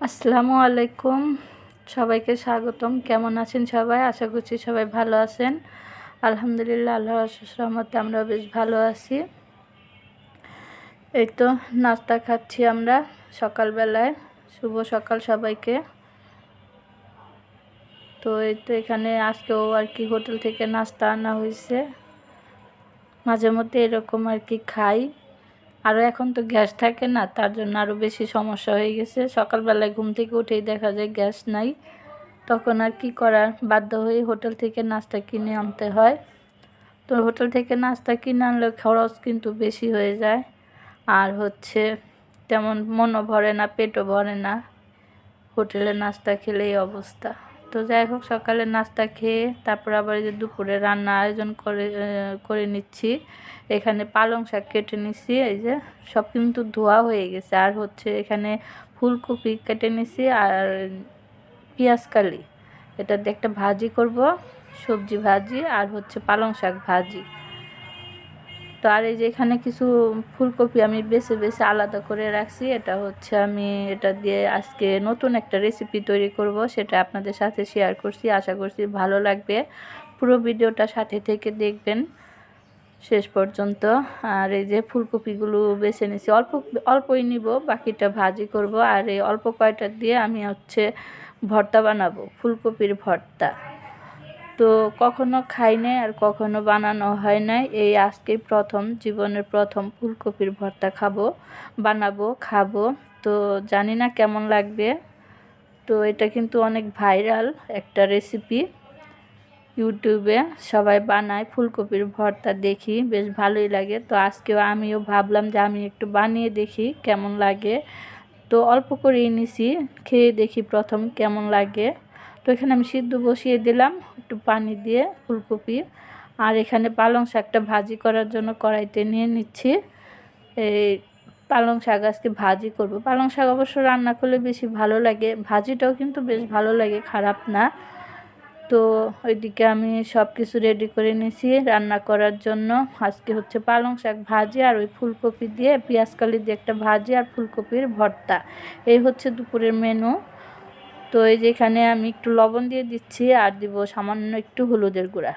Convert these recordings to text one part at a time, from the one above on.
আসসালামু আলাইকুম। সবাইকে স্বাগতম। কেমন আছেন সবাই? আশা করছি সবাই ভালো আছেন। আলহামদুলিল্লাহ আল্লাহ রহমতে আমরা বেশ ভালো আছি। এই তো, নাস্তা খাচ্ছি আমরা সকালবেলায়। শুভ সকাল সবাইকে। তো এই তো, এখানে আজকেও আর কি হোটেল থেকে নাস্তা আনা হয়েছে। মাঝে মধ্যে এরকম আর কি খাই। আরও এখন তো গ্যাস থাকে না, তার জন্য আরও বেশি সমস্যা হয়ে গেছে। সকালবেলায় ঘুম থেকে উঠেই দেখা যায় গ্যাস নাই। তখন আর কি করার? বাধ্য হয়ে হোটেল থেকে নাস্তা কিনে আনতে হয়। তো হোটেল থেকে নাস্তা কিনে আনলে খরচ কিন্তু বেশি হয়ে যায়। আর হচ্ছে তেমন মনও ভরে না, পেটও ভরে না। হোটেলে নাস্তা খেলেই অবস্থা। তো যাই হোক, সকালে নাস্তা খেয়ে তারপর আবার যে দুপুরে রান্না আয়োজন করে করে নিচ্ছি। এখানে পালং শাক কেটে নিচ্ছি এই যে সব কিন্তু ধোয়া হয়ে গেছে। আর হচ্ছে এখানে ফুলকপি কেটে নিচ্ছি আর পেঁয়াজকালি এটা দিয়ে একটা ভাজি করব, সবজি ভাজি আর হচ্ছে পালং শাক ভাজি। তো আর এই যে এখানে কিছু ফুলকপি আমি বেছে বেছে আলাদা করে রাখছি। এটা হচ্ছে আমি এটা দিয়ে আজকে নতুন একটা রেসিপি তৈরি করব, সেটা আপনাদের সাথে শেয়ার করছি। আশা করছি ভালো লাগবে। পুরো ভিডিওটা সাথে থেকে দেখবেন। শেষ পর্যন্ত। আর এই যে ফুলকপিগুলো বেছে নিছি, অল্প, অল্পই নিব, বাকিটা ভাজি করব। আর এই অল্প কয়টা দিয়ে আমি হচ্ছে ভর্তা বানাবো, ফুলকপির ভর্তা। তো কখনো খাই নাই আর কখনো বানানো হয় নাই। এই আজকেই প্রথম, জীবনের প্রথম ফুলকপির ভর্তা খাব, বানাবো, খাব। তো জানি না কেমন লাগবে। তো এটা কিন্তু অনেক ভাইরাল একটা রেসিপি ইউটিউবে সবাই বানায় ফুলকপির ভর্তা দেখি, বেশ ভালোই লাগে। তো আজকেও আমিও ভাবলাম যে আমি একটু বানিয়ে দেখি কেমন লাগে। তো অল্প করেই নিছি, খেয়ে দেখি প্রথম কেমন লাগে। তো এখানে আমি সিদ্ধ বসিয়ে দিলাম একটু পানি দিয়ে ফুলকপি। আর এখানে পালং শাকটা ভাজি করার জন্য কড়াইতে নিয়ে নিচ্ছি। এই পালং শাক আজকে ভাজি করব। পালং শাক অবশ্য রান্না করলে বেশি ভালো লাগে। ভাজিটাও কিন্তু বেশ ভালো লাগে, খারাপ না। তো ওইদিকে আমি সব কিছু রেডি করে নিয়েছি রান্না করার জন্য। আজকে হচ্ছে পালং শাক ভাজি আর ওই ফুলকপি দিয়ে, পেঁয়াজ কালি দিয়ে একটা ভাজি আর ফুলকপির ভর্তা। এই হচ্ছে দুপুরের মেনু তো এই যে এখানে আমি একটু লবণ দিয়ে দিচ্ছি, আর দিব সামান্য একটু হলুদের গুঁড়া।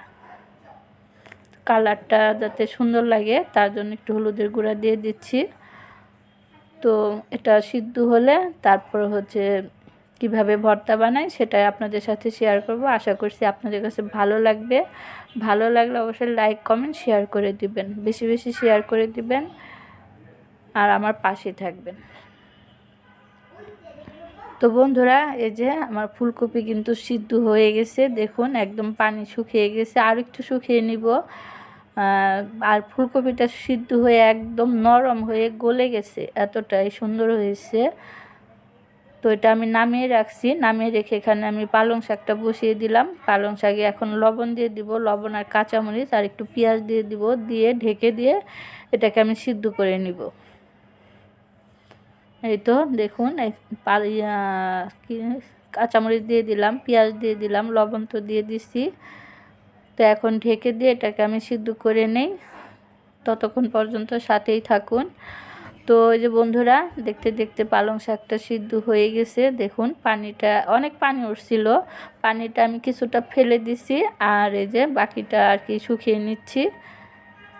কালারটা যাতে সুন্দর লাগে, তার জন্য একটু হলুদের গুঁড়া দিয়ে দিচ্ছি। তো এটা সিদ্ধ হলে তারপর হচ্ছে কীভাবে ভর্তা বানাই সেটাই আপনাদের সাথে শেয়ার করব। আশা করছি আপনাদের কাছে ভালো লাগবে। ভালো লাগলে অবশ্যই লাইক কমেন্ট শেয়ার করে দিবেন। বেশি বেশি শেয়ার করে দিবেন। আর আমার পাশে থাকবেন। তো বন্ধুরা, এই যে আমার ফুলকপি কিন্তু সিদ্ধ হয়ে গেছে। দেখুন, একদম পানি শুকিয়ে গেছে। আর একটু শুকিয়ে নিব। আর ফুলকপিটা সিদ্ধ হয়ে একদম নরম হয়ে গলে গেছে। এতটাই সুন্দর হয়েছে। তো এটা আমি নামিয়ে রাখছি। নামিয়ে রেখে এখানে আমি পালং শাকটা বসিয়ে দিলাম। পালং শাকে এখন লবণ দিয়ে দিব। লবণ আর কাঁচামরিচ আর একটু পেঁয়াজ দিয়ে দিব। দিয়ে ঢেকে দিয়ে এটাকে আমি সিদ্ধ করে নিব। এই তো দেখুন কাঁচামরিচ দিয়ে দিলাম, পেঁয়াজ দিয়ে দিলাম, লবণ তো দিয়ে দিছি। তো এখন ঢেকে দিয়ে এটাকে আমি সিদ্ধ করে নেই। ততক্ষণ পর্যন্ত সাথেই থাকুন। তো এই যে বন্ধুরা, দেখতে দেখতে পালং শাকটা সিদ্ধ হয়ে গেছে। দেখুন, পানিটা, অনেক পানি উঠছিল। পানিটা আমি কিছুটা ফেলে দিছি আর এই যে বাকিটা আর কি শুকিয়ে নিচ্ছি।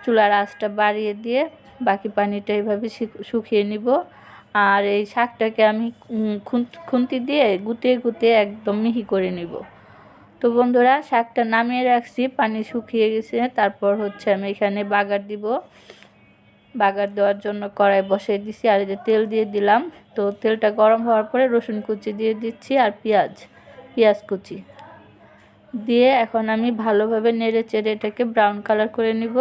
চুলার আঁচটা বাড়িয়ে দিয়ে বাকি পানিটা এইভাবে শুকিয়ে নিব। আর এই শাকটাকে আমি খুন্তি দিয়ে গুতে গুতে একদম মিহি করে নিব। তো বন্ধুরা, শাকটা নামিয়ে রাখছি, পানি শুকিয়ে গেছে। তারপর হচ্ছে আমি এখানে বাগার দিব। বাগার দেওয়ার জন্য কড়াই বসিয়ে দিছি, আর যে তেল দিয়ে দিলাম। তো তেলটা গরম হওয়ার পরে রসুন কুচি দিয়ে দিচ্ছি, আর পেঁয়াজ পেঁয়াজ কুচি। দিয়ে এখন আমি ভালোভাবে নেড়ে চেড়ে এটাকে ব্রাউন কালার করে নিব।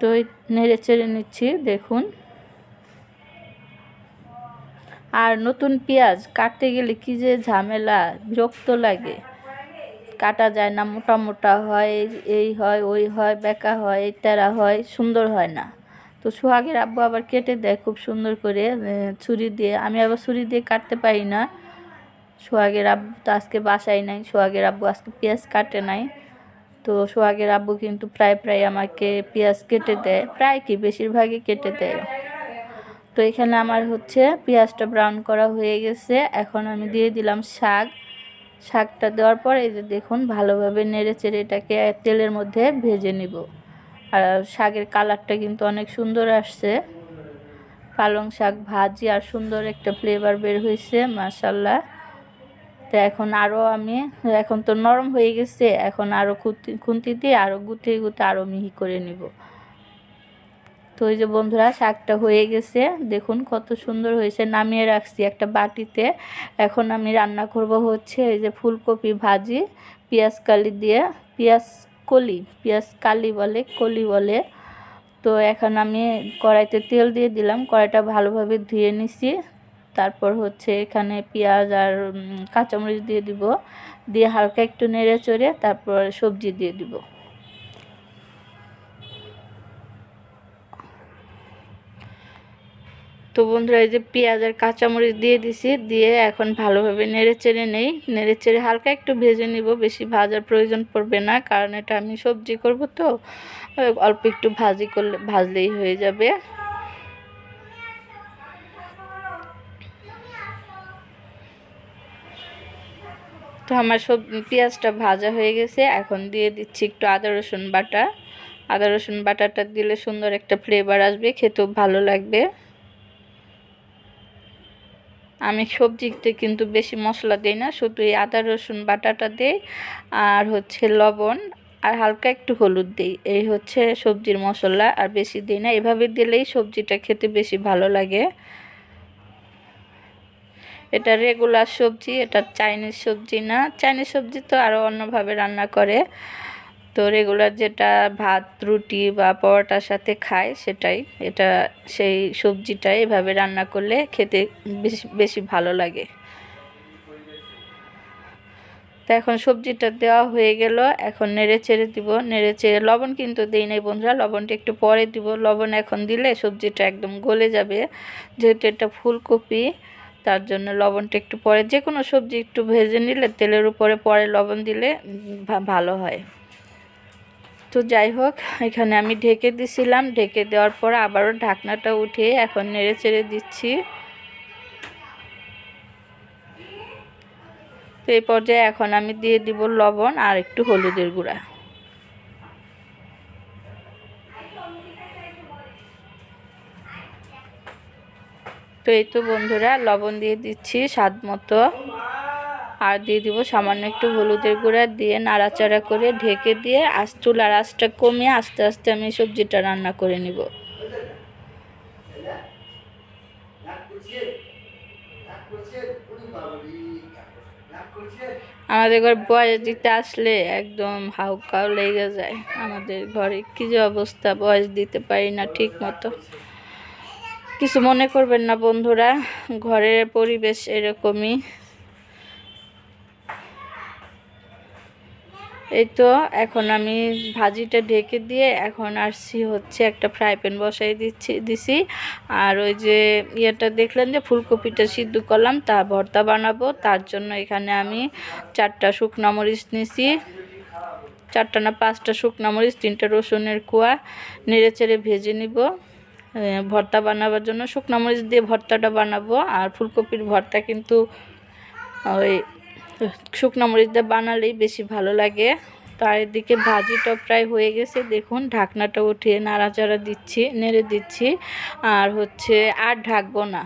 তো নেড়ে চেড়ে নিচ্ছি, দেখুন। আর নতুন পেঁয়াজ কাটতে গেলে কি যে ঝামেলা, বিরক্ত লাগে। কাটা যায় না, মোটা মোটা হয়, এই হয়, ওই হয়, বেকা হয়, এই তেরা হয়, সুন্দর হয় না। তো সোহাগের আব্বু আবার কেটে দেয় খুব সুন্দর করে ছুরি দিয়ে। আমি আবার ছুরি দিয়ে কাটতে পারি না। সোহাগের আব্বু তো আজকে বাসায় নাই, সোহাগের আব্বু আজকে পেঁয়াজ কাটে নাই। তো সোহাগের আব্বু কিন্তু প্রায় প্রায় আমাকে পেঁয়াজ কেটে দেয়, প্রায় কি বেশিরভাগই কেটে দেয়। তো এখানে আমার হচ্ছে পেঁয়াজটা ব্রাউন করা হয়ে গেছে, এখন আমি দিয়ে দিলাম শাক। শাকটা দেওয়ার পর এই যে দেখুন, ভালোভাবে নেড়ে চেড়ে এটাকে তেলের মধ্যে ভেজে নিব। আর শাকের কালারটা কিন্তু অনেক সুন্দর আসছে। পালং শাক ভাজি আর সুন্দর একটা ফ্লেভার বের হয়েছে মাসাল্লাহ তো এখন আরও আমি, এখন তো নরম হয়ে গেছে, এখন আরও খুঁতি খুন্তি দিয়ে আরও গুটে গুটে আরও মিহি করে নিব। তো ওই যে বন্ধুরা, শাকটা হয়ে গেছে, দেখুন কত সুন্দর হয়েছে, নামিয়ে রাখছি একটা বাটিতে। এখন আমি রান্না করব হচ্ছে এই যে ফুলকপি ভাজি, পেঁয়াজ কালি দিয়ে, পেঁয়াজ কলি, পেঁয়াজ কালি বলে, কলি বলে। তো এখন আমি কড়াইতে তেল দিয়ে দিলাম, কড়াইটা ভালোভাবে ধুয়ে নিছি। তারপর হচ্ছে এখানে পেঁয়াজ আর কাঁচামরিচ দিয়ে দিব। দিয়ে হালকা একটু নেড়ে চড়ে তারপর সবজি দিয়ে দিব। তো বন্ধুরা, এই যে পেঁয়াজ আর কাঁচামরিচ দিয়ে দিছি, দিয়ে এখন ভালোভাবে নেড়ে চেড়ে নেই। নেড়ে চেড়ে হালকা একটু ভেজে নিব, বেশি ভাজার প্রয়োজন পড়বে না, কারণ এটা আমি সবজি করব তো, অল্প একটু ভাজি করলে, ভাজলেই হয়ে যাবে। তো আমার সব পেঁয়াজটা ভাজা হয়ে গেছে। এখন দিয়ে দিচ্ছি একটু আদা, রসুন বাটা। আদা, রসুন বাটাটা দিলে সুন্দর একটা ফ্লেভার আসবে, খেতেও ভালো লাগবে। আমি সবজিতে কিন্তু বেশি মশলা দিই না, শুধু এই আদা, রসুন বাটাটা দিই আর হচ্ছে লবণ আর হালকা একটু হলুদ দিই। এই হচ্ছে সবজির মশলা আর বেশি দিই না। এভাবে দিলেই সবজিটা খেতে বেশি ভালো লাগে। এটা রেগুলার সবজি, এটা চাইনিজ সবজি না। চাইনিজ সবজি তো আরও অন্যভাবে রান্না করে। তো রেগুলার যেটা ভাত, রুটি বা পরোটার সাথে খায় সেটাই। এটা সেই সবজিটা এভাবে রান্না করলে খেতে বেশি বেশি ভালো লাগে। তো এখন সবজিটা দেওয়া হয়ে গেল। এখন নেড়ে চেড়ে দিব। নেড়ে চেড়ে লবণ কিন্তু দিই নাই বন্ধুরা। লবণটা একটু পরে দিব। লবণ এখন দিলে সবজিটা একদম গলে যাবে। যেহেতু এটা ফুলকপি তার জন্য লবণটা একটু পরে যে কোনো সবজি একটু ভেজে নিলে তেলের উপরে পরে লবণ দিলে ভালো হয়। তো যাই হোক, এখানে আমি ঢেকে দিছিলাম। ঢেকে দেওয়ার পর আবারও ঢাকনাটা উঠে এখন নেড়ে চেড়ে দিচ্ছি। তো এই পর্যায়ে এখন আমি দিয়ে দিব লবণ আর একটু হলুদের গুঁড়া। তো এই তো বন্ধুরা, লবণ দিয়ে দিচ্ছি স্বাদ মতো। আর দিয়ে দিব সামান্য একটু হলুদের গুঁড়া দিয়ে নাড়াচাড়া করে ঢেকে দিয়ে আস চুলার আঁচটা কমিয়ে আস্তে আস্তে আমি সবজিটা রান্না করে নিব। আমাদের ঘর বয়স দিতে আসলে একদম হাউকাও লেগে যায়। আমাদের ঘরে কী যে অবস্থা বয়স দিতে পারি না ঠিক মতো কিছু মনে করবেন না বন্ধুরা, ঘরের পরিবেশ এরকমই। এই তো, এখন আমি ভাজিটা ঢেকে দিয়ে এখন আসছি হচ্ছে একটা ফ্রাই প্যান বসাই দিচ্ছি, দিছি। আর ওই যে ইয়েটা দেখলেন যে ফুলকপিটা সিদ্ধ করলাম, তা ভর্তা বানাবো। তার জন্য এখানে আমি চারটা শুকনো মরিচ নিছি। চারটা না পাঁচটা শুকনো মরিচ, তিনটা রসুনের কুয়া, নেড়ে চেড়ে ভেজে নিব। ভর্তা বানাবার জন্য শুকনো মরিচ দিয়ে ভর্তাটা বানাবো। আর ফুলকপির ভর্তা কিন্তু ওই, শুকনো মরিচ দিয়ে বানালেই বেশি ভালো লাগে। তার এদিকে ভাজিটা প্রায় হয়ে গেছে। দেখুন, ঢাকনাটা উঠিয়ে নাড়াচাড়া দিচ্ছি, নেড়ে দিচ্ছি। আর হচ্ছে আর ঢাকবো না।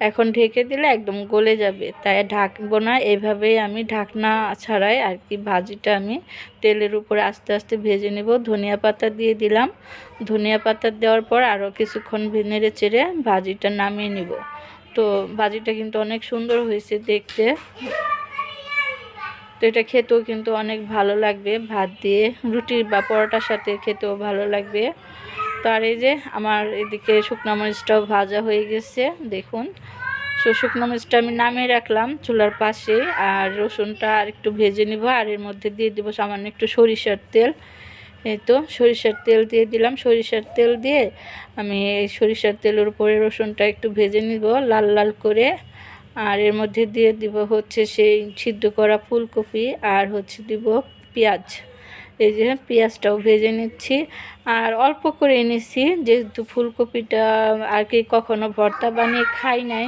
এখন ঢেকে দিলে একদম গলে যাবে। তাই ঢাকবো না। এইভাবেই আমি ঢাকনা ছাড়াই আর কি ভাজিটা আমি তেলের উপরে আস্তে আস্তে ভেজে নেব। ধনিয়া পাতা দিয়ে দিলাম। ধনিয়া পাতা দেওয়ার পর আরও কিছুক্ষণ নেড়ে চেড়ে ভাজিটা নামিয়ে নিব। তো ভাজিটা কিন্তু অনেক সুন্দর হয়েছে দেখতে। তো এটা খেতেও কিন্তু অনেক ভালো লাগবে। ভাত দিয়ে রুটির বা পরোটার সাথে খেতেও ভালো লাগবে। তো আর এই যে আমার এদিকে শুকনো মরিচটাও ভাজা হয়ে গেছে, দেখুন। সো, শুকনো মরিচটা আমি নামিয়ে রাখলাম চুলার পাশে, আর রসুনটা আর একটু ভেজে নিব, আর এর মধ্যে দিয়ে দিব সামান্য একটু সরিষার তেল। এই তো, সরিষার তেল দিয়ে দিলাম। সরিষার তেল দিয়ে আমি এই সরিষার তেলের উপরে রসুনটা একটু ভেজে নিব লাল লাল করে। আর এর মধ্যে দিয়ে দিব হচ্ছে সেই সিদ্ধ করা ফুলকপি, আর হচ্ছে দিব পেঁয়াজ। এই যে পেঁয়াজটাও ভেজে নিচ্ছি। আর অল্প করে এনেছি, যেহেতু ফুলকপিটা আর কি কখনো ভর্তা বানিয়ে খাই নাই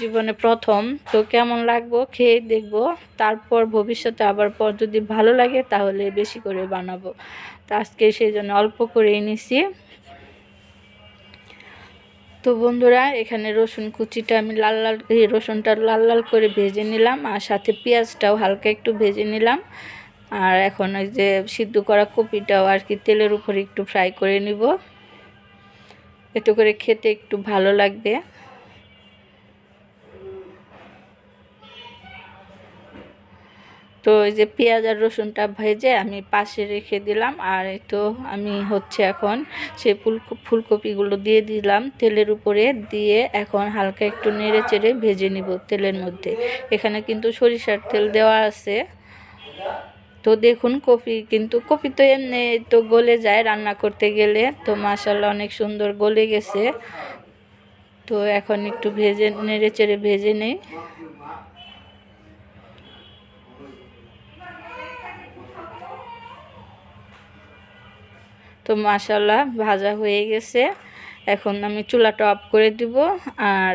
জীবনে প্রথম। তো কেমন লাগবো খেয়ে দেখব। তারপর ভবিষ্যতে আবার পর যদি ভালো লাগে তাহলে বেশি করে বানাবো। তো আজকে সেই জন্য অল্প করে এনেছি। তো বন্ধুরা, এখানে রসুন কুচিটা আমি লাল লাল রসুনটা লাল লাল করে ভেজে নিলাম আর সাথে পেঁয়াজটাও হালকা একটু ভেজে নিলাম। আর এখন ওই যে সিদ্ধ করা কপিটাও আর কি তেলের উপরে একটু ফ্রাই করে নিব। এতে করে খেতে একটু ভালো লাগবে। তো এই যে পেঁয়াজ আর রসুনটা ভেজে আমি পাশে রেখে দিলাম। আর তো আমি হচ্ছে এখন ফুল ফুলকপিগুলো দিয়ে দিলাম তেলের উপরে। দিয়ে এখন হালকা একটু নেড়ে চেড়ে ভেজে নিব তেলের মধ্যে। এখানে কিন্তু সরিষার তেল দেওয়া আছে। তো দেখুন কপি কিন্তু কপি তো এমনি তো গলে যায় রান্না করতে গেলে। তো মাসাল্লাহ অনেক সুন্দর গলে গেছে। তো এখন একটু ভেজে নেড়ে চেড়ে ভেজে নেই। তো মাসাল্লাহ ভাজা হয়ে গেছে। এখন আমি চুলাটা অফ করে দিব। আর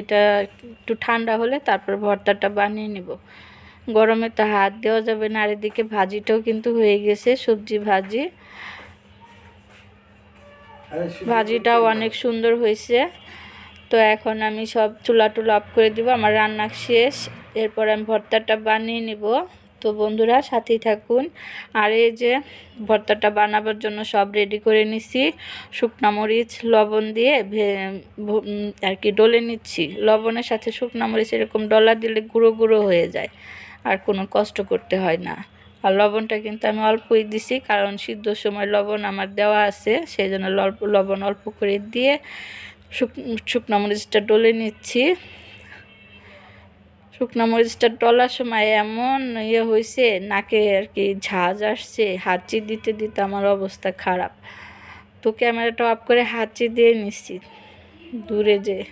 এটা একটু ঠান্ডা হলে তারপর ভর্তাটা বানিয়ে নিব। গরমে তো হাত দেওয়া যাবে না আর এদিকে ভাজিটাও কিন্তু হয়ে গেছে সবজি ভাজি। ভাজিটাও অনেক সুন্দর হয়েছে। তো এখন আমি সব চুলা টুলা অফ করে দিব আমার রান্না শেষ। এরপর আমি ভর্তাটা বানিয়ে নিব। তো বন্ধুরা সাথেই থাকুন। আর এই যে ভর্তাটা বানাবার জন্য সব রেডি করে নিছি। শুকনা মরিচ লবণ দিয়ে আর কি ডলে নিচ্ছি। লবণের সাথে শুকনা মরিচ এরকম ডলা দিলে গুঁড়ো গুঁড়ো হয়ে যায়। আর কোনো কষ্ট করতে হয় না। আর লবণটা কিন্তু আমি অল্পই দিছি, কারণ সিদ্ধর সময় লবণ আমার দেওয়া আছে সেই জন্য লবণ অল্প করে দিয়ে শুক- শুকনা মরিচটা ডলে নিচ্ছি। শুকনা মরিচটা ডলার সময় এমন ইয়ে হয়েছে নাকে আর কি ঝাঁজ আসছে, হাঁচি দিতে দিতে আমার অবস্থা খারাপ। তো ক্যামেরাটা অফ করে হাঁচি দিয়ে নিচ্ছি, দূরে যে।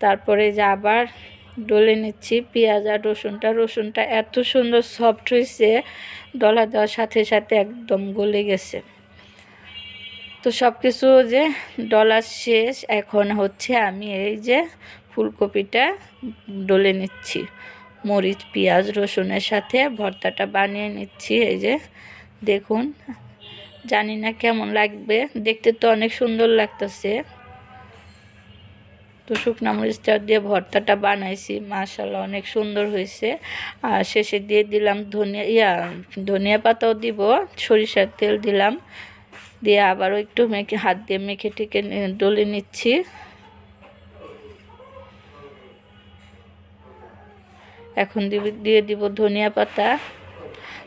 তারপরে যে আবার ডলে নিচ্ছি, পেঁয়াজ আর রসুনটা। রসুনটা এত সুন্দর সফট হয়েছে, ডলা দেওয়ার সাথে সাথে একদম গলে গেছে। তো সব কিছু যে ডলার শেষ, এখন হচ্ছে আমি এই যে ফুলকপিটা ডলে নিচ্ছি। মরিচ, পেঁয়াজ, রসুনের সাথে ভর্তাটা বানিয়ে নিচ্ছি, এই যে দেখুন। জানি না কেমন লাগবে, দেখতে তো অনেক সুন্দর লাগতেছে। তো শুকনা মরিচটা দিয়ে ভর্তাটা বানাইছি মাশাল্লাহ অনেক সুন্দর হয়েছে। আর শেষে দিয়ে দিলাম ধনিয়া, ইয়া, ধনিয়া পাতাও দিব, সরিষার তেল দিলাম। দিয়ে আবারও একটু মেখে, হাত দিয়ে মেখে টেকে ডলে নিচ্ছি। এখন দিব, দিয়ে দিব ধনিয়া পাতা।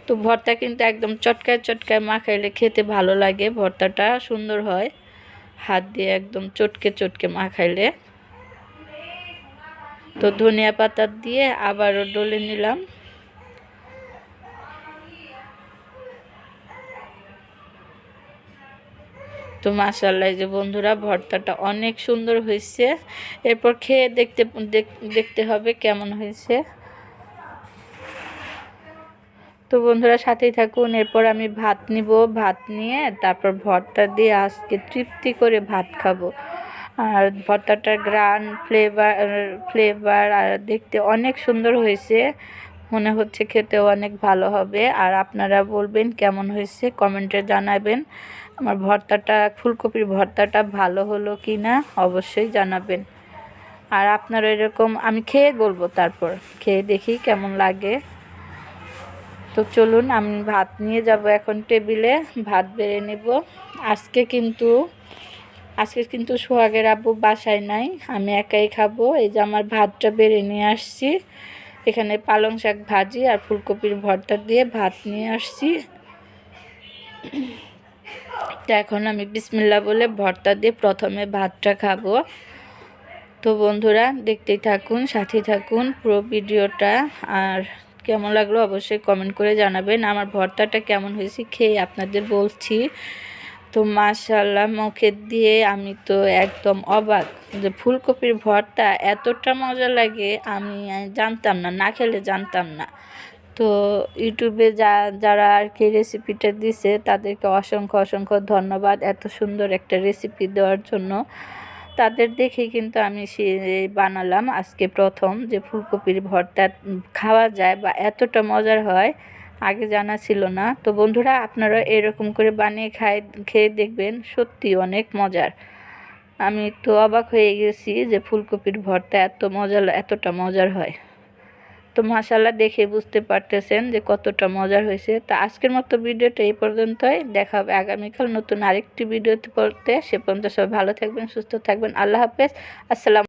তো ভর্তা কিন্তু একদম চটকায় চটকায় মাখাইলে খেতে ভালো লাগে, ভর্তাটা সুন্দর হয়। হাত দিয়ে একদম চটকে চটকে মাখাইলে। তো ধনিয়া পাতা দিয়ে আবারও ডলে নিলাম। তো মাসাল্লাহ যে বন্ধুরা, ভর্তাটা অনেক সুন্দর হয়েছে। এরপর খেয়ে দেখতে দেখতে হবে কেমন হয়েছে। তো বন্ধুরা, সাথেই থাকুন। এরপর আমি ভাত নিব। ভাত নিয়ে তারপর ভর্তা দিয়ে আজকে তৃপ্তি করে ভাত খাব। আর ভর্তাটার গ্রান ফ্লেভার ফ্লেভার আর দেখতে অনেক সুন্দর হয়েছে। মনে হচ্ছে খেতেও অনেক ভালো হবে। আর আপনারা বলবেন কেমন হয়েছে, কমেন্টে জানাবেন। আমার ভর্তাটা, ফুলকপির ভর্তাটা ভালো হলো কি না অবশ্যই জানাবেন। আর আপনারা এরকম, আমি খেয়ে বলব তারপর, খেয়ে দেখি কেমন লাগে। তো চলুন, আমি ভাত নিয়ে যাব এখন টেবিলে, ভাত বেড়ে নেব। আজকে কিন্তু আজকে কিন্তু সোহাগের আব্বু বাসায় নাই, আমি একাই খাব। এই যে আমার ভাতটা বেড়ে নিয়ে আসছি। এখানে পালং শাক ভাজি আর ফুলকপির ভর্তা দিয়ে ভাত নিয়ে আসছি। তো এখন আমি বিসমিল্লা বলে ভর্তা দিয়ে প্রথমে ভাতটা খাব। তো বন্ধুরা, দেখতেই থাকুন সাথে থাকুন পুরো ভিডিওটা। আর কেমন লাগল অবশ্যই কমেন্ট করে জানাবেন। আমার ভর্তাটা কেমন হয়েছে খেয়ে আপনাদের বলছি। তো মাশাল্লাহ মুখে দিয়ে আমি তো একদম অবাক যে ফুলকপির ভর্তা এতটা মজা লাগে, আমি জানতাম না না খেলে জানতাম না। তো ইউটিউবে যা, যারা আর কি রেসিপিটা দিছে, তাদেরকে অসংখ্য অসংখ্য ধন্যবাদ এত সুন্দর একটা রেসিপি দেওয়ার জন্য। তাদের দেখে কিন্তু আমি সে বানালাম আজকে প্রথম যে ফুলকপির ভর্তা খাওয়া যায় বা এতটা মজার হয়। আগে জানা ছিল না। তো বন্ধুরা, আপনারা এরকম করে বানিয়ে খায়, খেয়ে দেখবেন, সত্যি অনেক মজার। আমি তো অবাক হয়ে গেছি যে ফুলকপির ভর্তা এত মজা এতটা মজার হয়। তো মাসাল্লাহ দেখে বুঝতে পারতেছেন যে কতটা মজার হয়েছে। তা আজকের মতো ভিডিওটা এই পর্যন্তই। দেখা হবে আগামীকাল নতুন আরেকটি ভিডিওতে পড়তে। সে পর্যন্ত সবাই ভালো থাকবেন, সুস্থ থাকবেন। আল্লাহ হাফেজ। আসসালাম